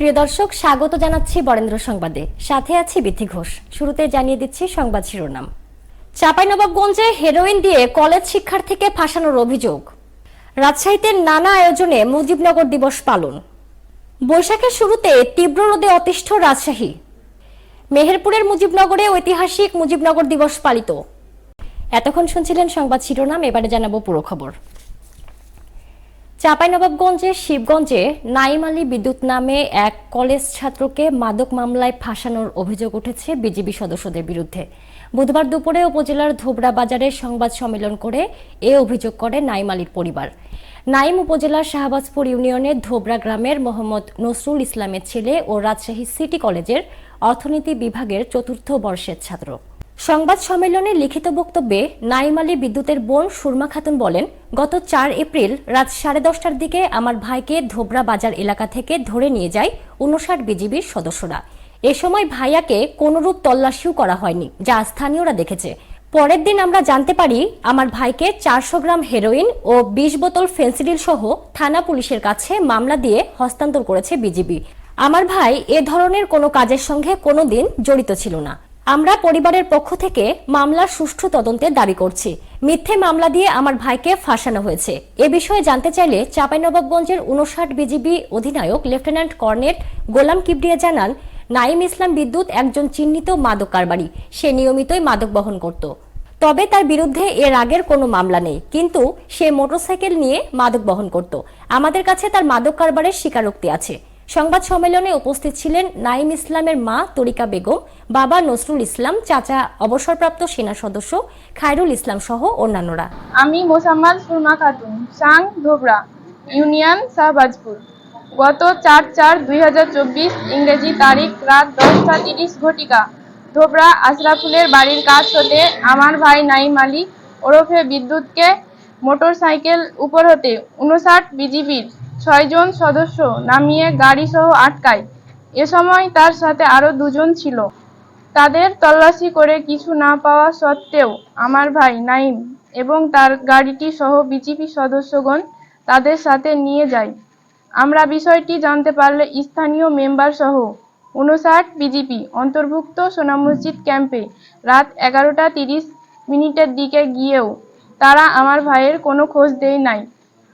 প্রিয় দর্শক, স্বাগত জানাচ্ছি বরেন্দ্র সংবাদে। সাথে আছি বিথি ঘোষ। শুরুতে জানিয়ে দিচ্ছি সংবাদ শিরোনাম। চাঁপাইনবাবগঞ্জে হেরোইন দিয়ে কলেজ শিক্ষার্থীকে ফাঁসানোর অভিযোগ। রাজশাহীতে নানা আয়োজনে মুজিবনগর দিবস পালন। বৈশাখের শুরুতে তীব্র রোদে অতিষ্ঠ রাজশাহী। মেহেরপুরের মুজিবনগরে ঐতিহাসিক মুজিবনগর দিবস পালিত। এতক্ষণ শুনছিলেন সংবাদ শিরোনাম, এবারে জানাব পুরো খবর। চাঁপাইনবাবগঞ্জের শিবগঞ্জে নাইম আলী বিদ্যুৎ নামে এক কলেজ ছাত্রকে মাদক মামলায় ফাঁসানোর অভিযোগ উঠেছে বিজিবি সদস্যদের বিরুদ্ধে। বুধবার দুপুরে উপজেলার ধোবরা বাজারে সংবাদ সম্মেলন করে এ অভিযোগ করে নাইম আলীর পরিবার। নাইম উপজেলার শাহবাজপুর ইউনিয়নের ধোবরা গ্রামের মোহাম্মদ নসরুল ইসলামের ছেলে ও রাজশাহী সিটি কলেজের অর্থনীতি বিভাগের চতুর্থ বর্ষের ছাত্র। সংবাদ সম্মেলনে লিখিত বক্তব্যে নাইম আলী বিদ্যুতের বোন সুরমা খাতুন বলেন, গত চার এপ্রিল রাত সাড়ে দশটার দিকে আমার ভাইকে ধোবরা বাজার এলাকা থেকে ধরে নিয়ে যায় উনষাট বিজিবির সদস্যরা। এ সময় ভাইয়াকে কোনরূপ তল্লাশিও করা হয়নি, যা স্থানীয়রা দেখেছে। পরের দিন আমরা জানতে পারি, আমার ভাইকে চারশো গ্রাম হেরোইন ও বিশ বোতল ফেন্সিডিল সহ থানা পুলিশের কাছে মামলা দিয়ে হস্তান্তর করেছে বিজিবি। আমার ভাই এ ধরনের কোনো কাজের সঙ্গে কোনোদিন জড়িত ছিল না। আমরা পরিবারের পক্ষ থেকে মামলার সুষ্ঠু তদন্তের দাবি করছি। মিথ্যে মামলা দিয়ে আমার ভাইকে ফাঁসানো হয়েছে। এ বিষয়ে জানতে চাইলে চাঁপাইনবাবগঞ্জের উনষাট বিজিবি অধিনায়ক লেফটেন্যান্ট কর্নেল গোলাম কিবরিয়া জানান, নাইম ইসলাম বিদ্যুৎ একজন চিহ্নিত মাদক কারবারি। সে নিয়মিতই মাদক বহন করত। তবে তার বিরুদ্ধে এর আগের কোনো মামলা নেই। কিন্তু সে মোটরসাইকেল নিয়ে মাদক বহন করত। আমাদের কাছে তার মাদক কারবারের স্বীকারোক্তি আছে। সংবাদ সম্মেলনে উপস্থিত ছিলেন নাইম ইসলামের মা তরিকা বেগম, বাবা নসরুল ইসলাম, চাচা অবসরপ্রাপ্ত সেনা সদস্য খায়রুল ইসলাম সহ অন্যান্যরা। আমি মোসাম্মাল সুরমা খাতুন, সাং ধোবরা, ইউনিয়ন শাহবাজপুর। গত চার চার দুই ইংরেজি তারিখ রাত দশটা তিরিশ ঘটিকা। ধোবরা আশরাফুলের বাড়ির কাজ হতে আমার ভাই নাইম আলী ওরফে বিদ্যুৎকে মোটর সাইকেল উপর হতে উনষাট বিজিবির ছয়জন সদস্য নামিয়ে গাড়ি সহ আটকায়। এ সময় তার সাথে আরও দুজন ছিল। তাদের তল্লাশি করে কিছু না পাওয়া সত্ত্বেও আমার ভাই নাইম এবং তার গাড়িটি সহ বিজিবি সদস্যগণ তাদের সাথে নিয়ে যায়। আমরা বিষয়টি জানতে পারলে স্থানীয় মেম্বার সহ উনষাট বিজিপি অন্তর্ভুক্ত সোনা মসজিদ ক্যাম্পে রাত এগারোটা তিরিশ মিনিটের দিকে গিয়েও তারা আমার ভাইয়ের কোনো খোঁজ দেয় নাই।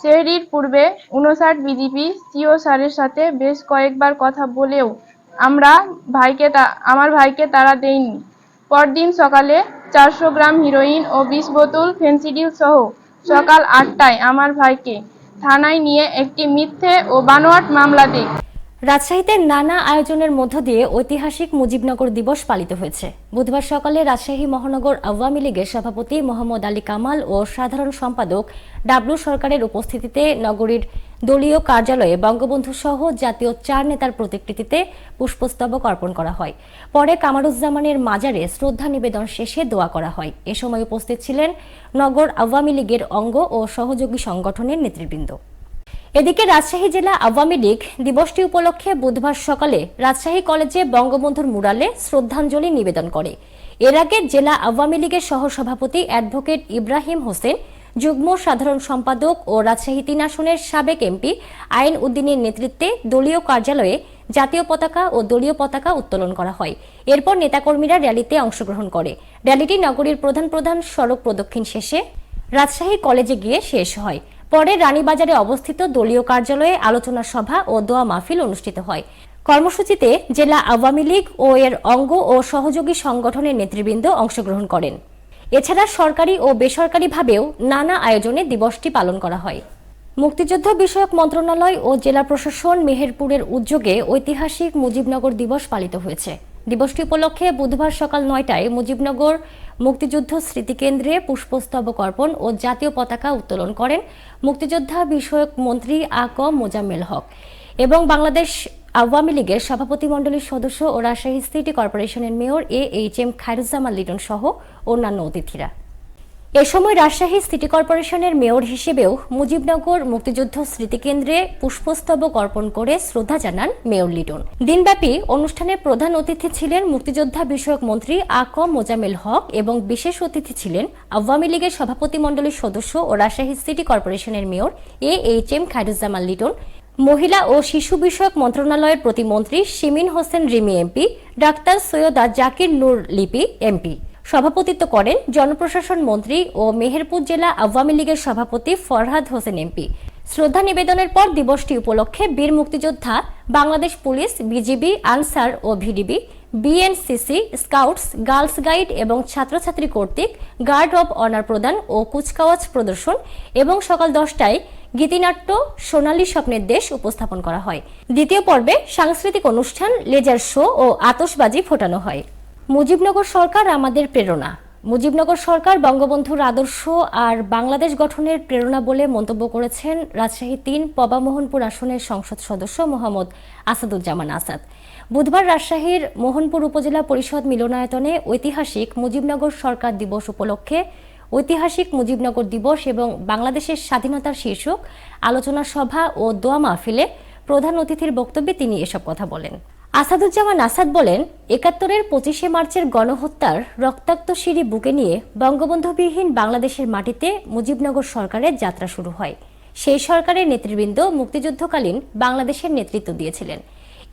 সেহরির পূর্বে উনষাট বিজিবি সিও স্যারের সাথে বেশ কয়েকবার কথা বলেও আমরা ভাইকে আমার ভাইকে তারা দেইনি। পরদিন সকালে চারশো গ্রাম হিরোইন ও বিশ বোতল ফেন্সিডিল সহ সকাল আটটায় আমার ভাইকে থানায় নিয়ে একটি মিথ্যে ও বানোয়াট মামলা দেয় রাজশাহীতে নানা আয়োজনের মধ্য দিয়ে ঐতিহাসিক মুজিবনগর দিবস পালিত হয়েছে। বুধবার সকালে রাজশাহী মহানগর আওয়ামী লীগের সভাপতি মোহাম্মদ আলী কামাল ও সাধারণ সম্পাদক ডাবলু সরকারের উপস্থিতিতে নগরীর দলীয় কার্যালয়ে বঙ্গবন্ধু সহ জাতীয় চার নেতার প্রতিকৃতিতে পুষ্পস্তবক অর্পণ করা হয়। পরে কামারুজ্জামানের মাজারে শ্রদ্ধা নিবেদন শেষে দোয়া করা হয়। এ সময় উপস্থিত ছিলেন নগর আওয়ামী লীগের অঙ্গ ও সহযোগী সংগঠনের নেতৃবৃন্দ। এদিকে রাজশাহী জেলা আওয়ামী লীগ দিবসটি উপলক্ষে বুধবার সকালে রাজশাহী কলেজে বঙ্গবন্ধুর মুরালে শ্রদ্ধাঞ্জলি নিবেদন করে। এর আগে জেলা আওয়ামী লীগের সহসভাপতি অ্যাডভোকেট ইব্রাহিম হোসেন, যুগ্ম সাধারণ সম্পাদক ও রাজশাহী তিন আসনের সাবেক এমপি আইন উদ্দিনের নেতৃত্বে দলীয় কার্যালয়ে জাতীয় পতাকা ও দলীয় পতাকা উত্তোলন করা হয়। এরপর নেতাকর্মীরা র্যালিতে অংশগ্রহণ করে। র্যালিটি নগরীর প্রধান প্রধান সড়ক প্রদক্ষিণ শেষে রাজশাহী কলেজে গিয়ে শেষ হয়। পরে রানীবাজারে অবস্থিত দলীয় কার্যালয়ে আলোচনা সভা ও দোয়া মাহফিল অনুষ্ঠিত হয়। কর্মসূচিতে জেলা আওয়ামী লীগ ও এর অঙ্গ ও সহযোগী সংগঠনের নেতৃবৃন্দ অংশগ্রহণ করেন। এছাড়া সরকারি ও বেসরকারিভাবেও নানা আয়োজনে দিবসটি পালন করা হয়। মুক্তিযুদ্ধ বিষয়ক মন্ত্রণালয় ও জেলা প্রশাসন মেহেরপুরের উদ্যোগে ঐতিহাসিক মুজিবনগর দিবস পালিত হয়েছে। দিবসটি উপলক্ষে বুধবার সকাল নয়টায় মুজিবনগর মুক্তিযুদ্ধ স্মৃতিকেন্দ্রে পুষ্পস্তবক অর্পণ ও জাতীয় পতাকা উত্তোলন করেন মুক্তিযোদ্ধা বিষয়ক মন্ত্রী আ ক মোজাম্মেল হক এবং বাংলাদেশ আওয়ামী লীগের সভাপতিমণ্ডলীর সদস্য ও রাজশাহী সিটি কর্পোরেশনের mayor A H M Khairuzzaman Liton সহ অন্যান্য অতিথিরা। এ সময় রাজশাহী সিটি কর্পোরেশনের মেয়র হিসেবেও মুজিবনগর মুক্তিযুদ্ধ স্মৃতিকেন্দ্রে পুষ্পস্তবক অর্পণ করে শ্রদ্ধা জানান মেয়র লিটন। দিনব্যাপী অনুষ্ঠানে প্রধান অতিথি ছিলেন মুক্তিযোদ্ধা বিষয়ক মন্ত্রী আ ক মোজামেল হক এবং বিশেষ অতিথি ছিলেন আওয়ামী লীগের সভাপতিমণ্ডলীর সদস্য ও রাজশাহী সিটি কর্পোরেশনের mayor A H M Khairuzzaman Liton. মহিলা ও শিশু বিষয়ক মন্ত্রণালয়ের প্রতিমন্ত্রী শিমিন হোসেন রিমি এমপি, ডাক্তার সৈয়দা জাকির নূর লিপি এমপি। সভাপতিত্ব করেন জনপ্রশাসন মন্ত্রী ও মেহেরপুর জেলা আওয়ামী লীগের সভাপতি ফরহাদ হোসেন এমপি। শ্রদ্ধা নিবেদনের পর দিবসটি উপলক্ষে বীর মুক্তিযোদ্ধা, বাংলাদেশ পুলিশ, বিজিবি, আনসার ও VDP, BNCC, scouts, girls guide এবং ছাত্রছাত্রী কর্তৃক গার্ড অব অনার প্রদান ও কুচকাওয়াজ প্রদর্শন এবং সকাল দশটায় গীতিনাট্য সোনালী স্বপ্নের দেশ উপস্থাপন করা হয়। দ্বিতীয় পর্বে সাংস্কৃতিক অনুষ্ঠান, লেজার শো ও আতশবাজি ফোটানো হয়। মুজিবনগর সরকার আমাদের প্রেরণা। মুজিবনগর সরকার বঙ্গবন্ধুর আদর্শ আর বাংলাদেশ গঠনের প্রেরণা বলে মন্তব্য করেছেন রাজশাহী তিন পবামোহনপুর আসনের সংসদ সদস্য মোহাম্মদ আসাদুজ্জামান আসাদ। বুধবার রাজশাহীর মোহনপুর উপজেলা পরিষদ মিলনায়তনে ঐতিহাসিক মুজিবনগর সরকার দিবস উপলক্ষে ঐতিহাসিক মুজিবনগর দিবস এবং বাংলাদেশের স্বাধীনতার শীর্ষক আলোচনা সভা ও দোয়া মাহফিলে প্রধান অতিথির বক্তব্যে তিনি এসব কথা বলেন। আসাদুজ্জামান আসাদ বলেন, একাত্তরের পঁচিশে মার্চের গণহত্যার রক্তাক্ত সিঁড়ি বুকে নিয়ে বঙ্গবন্ধুবিহীন বাংলাদেশের মাটিতে মুজিবনগর সরকারের যাত্রা শুরু হয়। সেই সরকারের নেতৃবৃন্দ মুক্তিযুদ্ধকালীন বাংলাদেশের নেতৃত্ব দিয়েছিলেন।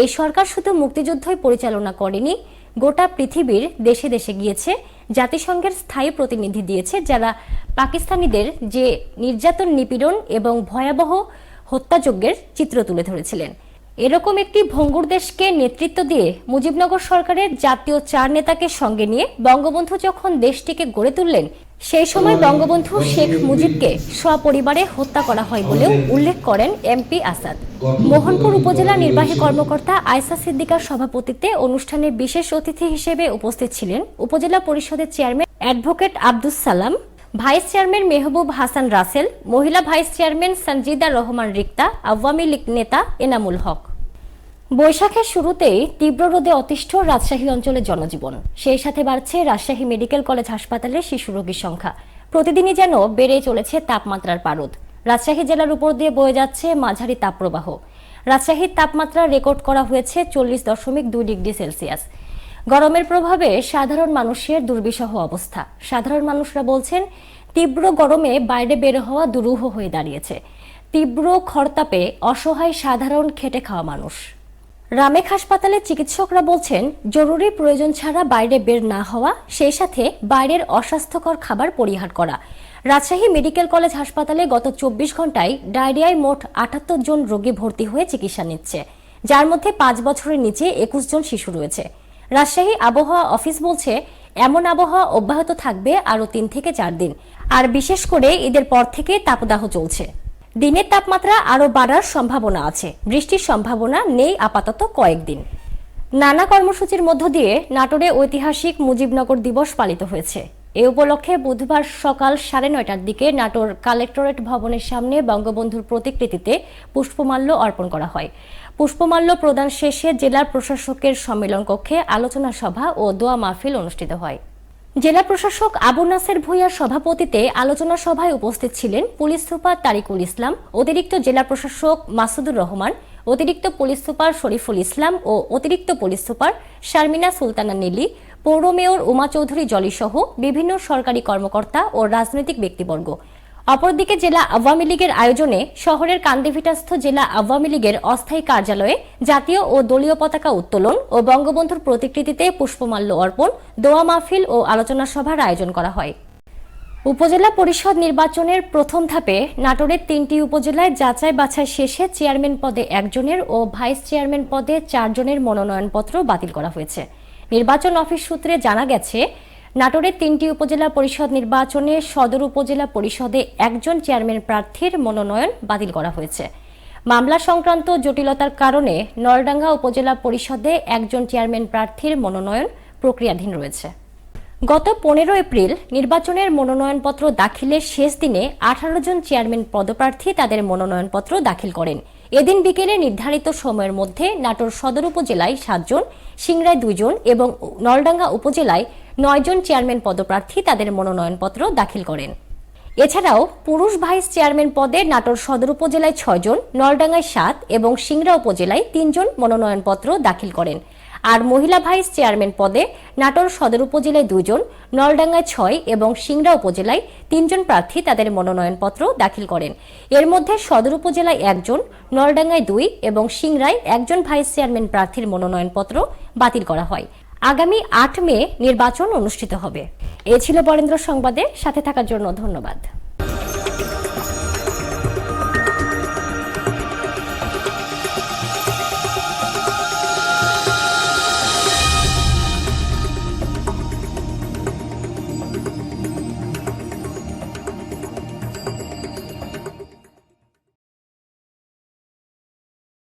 এই সরকার শুধু মুক্তিযুদ্ধই পরিচালনা করেনি, গোটা পৃথিবীর দেশে দেশে গিয়েছে, জাতিসংঘের স্থায়ী প্রতিনিধি দিয়েছে, যারা পাকিস্তানিদের যে নির্যাতন নিপীড়ন এবং ভয়াবহ হত্যাযজ্ঞের চিত্র তুলে ধরেছিলেন। এরকম একটি ভঙ্গুর দেশকে নেতৃত্ব দিয়ে মুজিবনগর সরকারের জাতীয় চার নেতাকে সঙ্গে নিয়ে বঙ্গবন্ধু যখন দেশটিকে গড়ে তুললেন সেই সময় বঙ্গবন্ধু শেখ মুজিবকে সপরিবারে হত্যা করা হয় বলেও উল্লেখ করেন এমপি আসাদ। মোহনপুর উপজেলা নির্বাহী কর্মকর্তা আয়সা সিদ্দিকার সভাপতিত্বে অনুষ্ঠানে বিশেষ অতিথি হিসেবে উপস্থিত ছিলেন উপজেলা পরিষদের chairman advocate Abdus Salam vice chairman Mehbub Hasan Rasel মহিলা ভাইস চেয়ারম্যান সঞ্জিদা রহমান রিক্তা আওয়ামী লীগ নেতা এনামুল হক। বৈশাখের শুরুতেই তীব্র রোদে অতিষ্ঠ রাজশাহী অঞ্চলের জনজীবন। সেই সাথে বাড়ছে রাজশাহী মেডিকেল কলেজ হাসপাতালে শিশু রোগীর সংখ্যা। প্রতিদিনই যেন বেড়ে চলেছে তাপমাত্রার পারদ। রাজশাহী জেলার উপর দিয়ে বয়ে যাচ্ছে মাঝারি তাপপ্রবাহ। রাজশাহীর তাপমাত্রা রেকর্ড করা হয়েছে চল্লিশ দশমিক দুই ডিগ্রি সেলসিয়াস। গরমের প্রভাবে সাধারণ মানুষের দুর্বিষহ অবস্থা। সাধারণ মানুষরা বলছেন, তীব্র গরমে বাইরে বের হওয়া দুরূহ হয়ে দাঁড়িয়েছে। তীব্র খরতাপে অসহায় সাধারণ খেটে খাওয়া মানুষ। রামেক হাসপাতালে চিকিৎসকরা বলছেন, জরুরি প্রয়োজন ছাড়া বাইরে বের না হওয়া, সেই সাথে বাইরের অস্বাস্থ্যকর খাবার পরিহার করা। রাজশাহী মেডিকেল কলেজ হাসপাতালে গত চব্বিশ ঘন্টায় ডায়রিয়ায় মোট আটাত্তর জন রোগী ভর্তি হয়ে চিকিৎসা নিচ্ছে। যার মধ্যে পাঁচ বছরের নিচে একুশ জন শিশু রয়েছে। রাজশাহী আবহাওয়া অফিস বলছে, এমন আবহাওয়া অব্যাহত থাকবে আরও তিন থেকে চার দিন। আর বিশেষ করে ঈদের পর থেকে তাপদাহ চলছে। দিনের তাপমাত্রা আরও বাড়ার সম্ভাবনা আছে। বৃষ্টির সম্ভাবনা নেই আপাতত কয়েকদিন। নানা কর্মসূচির মধ্য দিয়ে নাটোরে ঐতিহাসিক মুজিবনগর দিবস পালিত হয়েছে। এ উপলক্ষে বুধবার সকাল সাড়ে নয়টার দিকে নাটোর কালেক্টরেট ভবনের সামনে বঙ্গবন্ধুর প্রতিকৃতিতে পুষ্পমাল্য অর্পণ করা হয়। পুষ্পমাল্য প্রদান শেষে জেলার প্রশাসকের সম্মেলন কক্ষে আলোচনা সভা ও দোয়া মাহফিল অনুষ্ঠিত হয়। জেলা প্রশাসক আবু নাসের ভূঁইয়ার সভাপতিতে আলোচনা সভায় উপস্থিত ছিলেন পুলিশ সুপার তারিকুল ইসলাম, অতিরিক্ত জেলা প্রশাসক মাসুদুর রহমান, অতিরিক্ত পুলিশ সুপার শরীফুল ইসলাম ও অতিরিক্ত পুলিশ সুপার শারমিনা সুলতানা নীলি, পৌর মেয়র উমা চৌধুরী জলিসহ বিভিন্ন সরকারি কর্মকর্তা ও রাজনৈতিক ব্যক্তিবর্গ। অপরদিকে জেলা আওয়ামী লীগের আয়োজনে শহরের কান্দিভিটাস্থ জেলা আওয়ামী লীগের অস্থায়ী কার্যালয়ে জাতীয় ও দলীয় পতাকা উত্তোলন ও বঙ্গবন্ধুর প্রতিকৃতিতে পুষ্পমাল্য অর্পণ, দোয়া মাহফিল ও আলোচনা সভার আয়োজন করা হয়। উপজেলা পরিষদ নির্বাচনের প্রথম ধাপে নাটোরের তিনটি উপজেলায় যাচাই বাছাই শেষে চেয়ারম্যান পদে একজনের ও ভাইস চেয়ারম্যান পদে চারজনের মনোনয়নপত্র বাতিল করা হয়েছে। নির্বাচন অফিস সূত্রে জানা গেছে নাটোরের তিনটি উপজেলা পরিষদ নির্বাচনে সদর উপজেলা পরিষদে একজন চেয়ারম্যান প্রার্থীর মনোনয়ন বাতিল করা হয়েছে। মামলা সংক্রান্ত জটিলতার কারণে নলডাঙ্গা উপজেলা পরিষদে একজন চেয়ারম্যান প্রার্থীর মনোনয়ন প্রক্রিয়াধীন রয়েছে। গত পনেরো এপ্রিল নির্বাচনের মনোনয়নপত্র দাখিলের শেষ দিনে আঠারো জন চেয়ারম্যান পদপ্রার্থী তাদের মনোনয়নপত্র দাখিল করেন। এদিন বিকেলে নির্ধারিত সময়ের মধ্যে নাটোর সদর উপজেলায় সাতজন, সিংড়ায় দুইজন এবং নলডাঙ্গা উপজেলায় নয়জন চেয়ারম্যান পদপ্রার্থী তাদের মনোনয়নপত্র দাখিল করেন। এছাড়াও পুরুষ ভাইস চেয়ারম্যান পদে নাটোর সদর উপজেলায় ছয়জন নলডাঙ্গায় সাত এবং সিংড়া উপজেলায় তিনজন মনোনয়নপত্র দাখিল করেন। আর মহিলা ভাইস চেয়ারম্যান পদে নাটোর সদর উপজেলায় দুজন নলডাঙ্গায় ছয় এবং সিংড়া উপজেলায় তিনজন প্রার্থী তাদের মনোনয়নপত্র দাখিল করেন। এর মধ্যে সদর উপজেলায় একজন নলডাঙ্গায় দুই এবং সিংড়ায় একজন ভাইস চেয়ারম্যান প্রার্থীর মনোনয়নপত্র বাতিল করা হয়। আগামী আট মে নির্বাচন অনুষ্ঠিত হবে। এ ছিল বরেন্দ্র সংবাদে সাথে থাকার জন্য ধন্যবাদ।